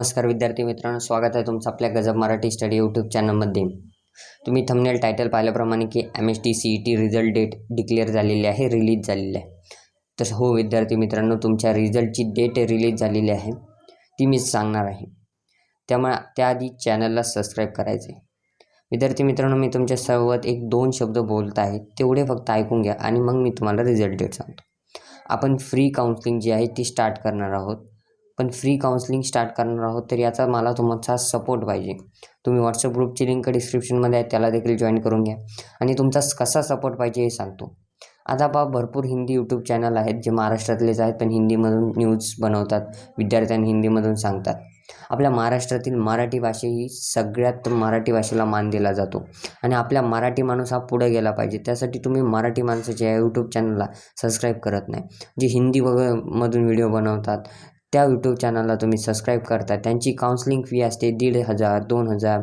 नमस्कार विद्यार्थी मित्रांनो स्वागत आहे तुमचं आपल्या गजब मराठी स्टडी यूट्यूब चॅनलमध्ये तुम्ही थंबनेल टायटल पाहिल्याप्रमाणे की M S T C E T result date declare झालेली आहे रिलीज झालेली आहे. तर हो विद्यार्थी मित्रांनो तुमच्या रिझल्टची डेट रिलीज झालेली आहे. ती मी सांगणार आहे. त्यामुळे त्याआधी चॅनलला सबस्क्राईब करायचं आहे विद्यार्थी मित्रांनो मी तुमच्या सर्वात एक दोन शब्द बोलत आहे तेवढे फक्त ऐकून घ्या आणि मग मी तुम्हाला रिझल्ट डेट सांगतो. आपण फ्री काउन्सिलिंग जी आहे ती स्टार्ट करणार आहोत. पण फ्री काउन्सलिंग स्टार्ट करणार आहोत तर याचा मला तुमचा सपोर्ट पाहिजे. तुम्ही व्हॉट्सअप ग्रुपची लिंक डिस्क्रिप्शनमध्ये आहे त्याला देखील जॉईन करून घ्या. आणि तुमचा कसा सपोर्ट पाहिजे हे सांगतो. आता पहा भरपूर हिंदी यूट्यूब चॅनल आहेत जे महाराष्ट्रातलेच आहेत पण हिंदीमधून न्यूज बनवतात विद्यार्थ्यांना हिंदीमधून सांगतात. आपल्या महाराष्ट्रातील मराठी भाषा ही सगळ्यात मराठी भाषेला मान दिला जातो. आणि आपल्या मराठी माणूस हा पुढे गेला पाहिजे. त्यासाठी तुम्ही मराठी माणसाच्या या यूट्यूब चॅनलला सबस्क्राईब करत नाही. जे हिंदी वगैरे मधून व्हिडिओ बनवतात त्या यूट्यूब चॅनलला तुम्ही सबस्क्राईब करता. त्यांची काउन्सलिंग फी असते दीड हजार दोन हजार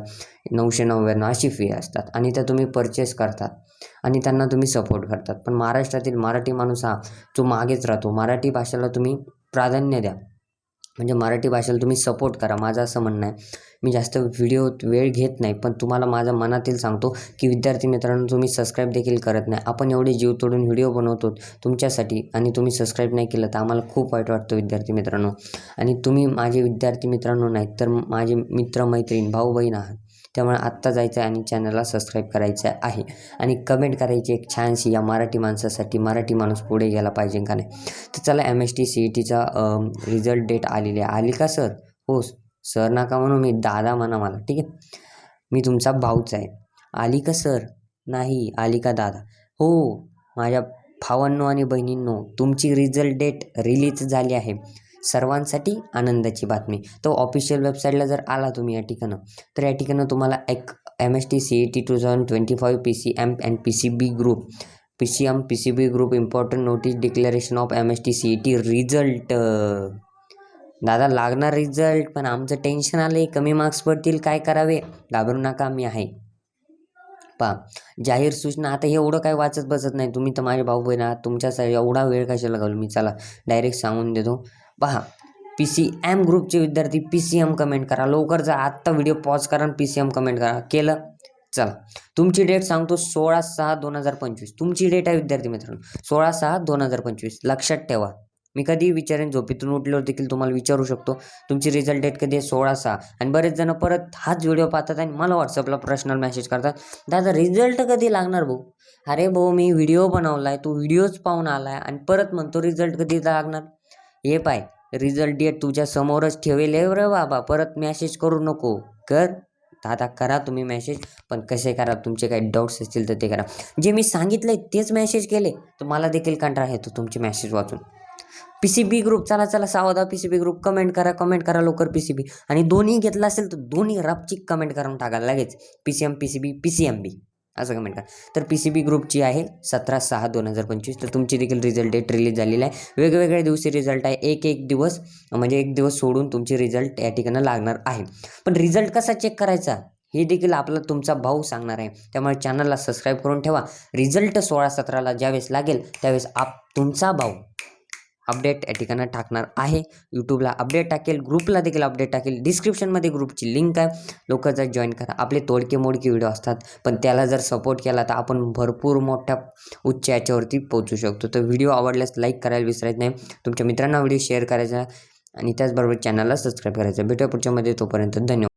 नऊशे नव्याण्णव अशी फी असतात. आणि त्या तुम्ही परचेस करतात. आणि त्यांना तुम्ही सपोर्ट करतात. पण महाराष्ट्रातील मराठी माणूस हा जो मागेच राहतो. मराठी भाषेला तुम्ही प्राधान्य द्या. म्हणजे मराठी भाषेला तुम्ही सपोर्ट करा. माझं असं म्हणणं आहे मी जास्त व्हिडिओ वेळ घेत नाही पण तुम्हाला माझ्या मनातील सांगतो की विद्यार्थी मित्रांनो तुम्ही सबस्क्राईब देखील करत नाही. आपण एवढे जीव तोडून व्हिडिओ बनवतो तुमच्यासाठी आणि तुम्ही सबस्क्राईब नाही केलं तर आम्हाला खूप वाईट वाटतं विद्यार्थी मित्रांनो. आणि तुम्ही माझे विद्यार्थी मित्रांनो नाहीत तर माझे मित्र मैत्रीण भाऊ बहीण आहात. त्यामुळे आत्ता जायचं आहे आणि चॅनलला सबस्क्राईब करायचं आहे. आणि कमेंट करायची एक छानशी या मराठी माणसासाठी मराठी माणूस पुढे गेला पाहिजे का नाही? तर चला M S T C E टीचा रिझल्ट डेट आलेली आहे. आली का सर हो सर नका म्हणू मी दादा म्हणा मला. ठीक आहे? मी तुमचा भाऊच आहे. आली का सर नाही आली का दादा? हो माझ्या भावांनो आणि बहिणींनो तुमची रिझल्ट डेट रिलीज झाली आहे. सर्वांसाठी आनंदाची बातमी. तो ऑफिशियल वेबसाईटला जर आला तुम्ही या ठिकाणं तर या ठिकाणं तुम्हाला एक M S T C E T two thousand twenty five P C M and P C B group P C M P C B group important notice declaration of M S T C E T result दादा लागणार result पण आमचं tension आलं कमी marks पडतील काय करावे? घाबरू नका मी आहे. पहा जाहीर सूचना आता हे एवढं काय वाचत बसत नाही. तुम्ही तर माझे भाऊ बहीण आहात तुमच्यासाठी एवढा वेळ कशाला घालू? मी चला डायरेक्ट सांगून देतो. पहा. पी सी एम ग्रुपचे विद्यार्थी पी सी एम कमेंट करा. लवकर जा. आत्ता व्हिडिओ पॉज करा आणि पी सी एम कमेंट करा. केलं? चला. तुमची डेट सांगतो सोळा सहा दोन हजार पंचवीस. तुमची डेट आहे विद्यार्थी मित्रांनो. सोळा सहा दोन हजार पंचवीस. लक्षात ठेवा. मी कधी विचारेन झोपेतून उठल्यावर देखील तुम्हाला विचारू शकतो. तुमची रिझल्ट डेट कधी आहे? सोळा सहा. आणि बरेच जण परत हाच व्हिडिओ पाहतात आणि मला व्हॉट्सअपला पर्सनल मेसेज करतात. दादा रिझल्ट कधी लागणार भाऊ? अरे भाऊ मी व्हिडिओ बनवला आहे तो व्हिडिओच पाहून आला आहे आणि परत म्हणतो रिझल्ट कधी लागणार? हे पाय रिझल्ट डेट तुझ्या समोरच ठेवेल आहे रे बाबा परत मॅसेज करू नको. कर. दादा करा तुम्ही मॅसेज पण कसे करा तुमचे काही डाऊट्स असतील तर ते करा. जे मी सांगितलंय तेच मॅसेज केले तर मला देखील कंटाळा येतो तुमचे मॅसेज वाचून. पी सी बी ग्रुप चला चला सावधा P C B group comment करा कमेंट करा लवकर पी सी बी आणि दोन्ही घेतला असेल तर दोन्ही रपचिक कमेंट करून टाका लगेच. P C M P C B P C M B असं कमेंट करा. तर पी सी बी ग्रुपची आहे सतरा सहा दोन हजार पंचवीस तर तुमची देखील रिझल्ट डेट रिलीज झालेली आहे. वेगवेगळ्या दिवशी रिझल्ट आहे. एक एक दिवस म्हणजे एक दिवस सोडून तुमची रिझल्ट या ठिकाणी लागणार आहे. पण रिझल्ट कसा चेक करायचा? हे देखील आपला तुमचा भाऊ सांगणार आहे. त्यामुळे चॅनलला सबस्क्राईब करून ठेवा. रिझल्ट सोळा सतराला ज्यावेळेस लागेल त्यावेळेस आप तुमचा भाऊ अपडेट या ठिकाणी टाकणार आहे. यूट्यूबला अपडेट टाकेल ग्रुपला देखील अपडेट टाकेल. डिस्क्रिप्शनमध्ये ग्रुपची लिंक आहे. लोक जर जॉईन करा. आपले तोडके मोडके व्हिडिओ असतात पण त्याला जर सपोर्ट केला तर आपण भरपूर मोठ्या उच्च याच्यावरती पोहोचू शकतो. तर व्हिडिओ आवडल्यास लाईक करायला विसरायचं नाही. तुमच्या मित्रांना व्हिडिओ शेअर करायचा आणि त्याचबरोबर चॅनलला सबस्क्राईब करायचं भेटूया पुढच्यामध्ये तोपर्यंत धन्यवाद.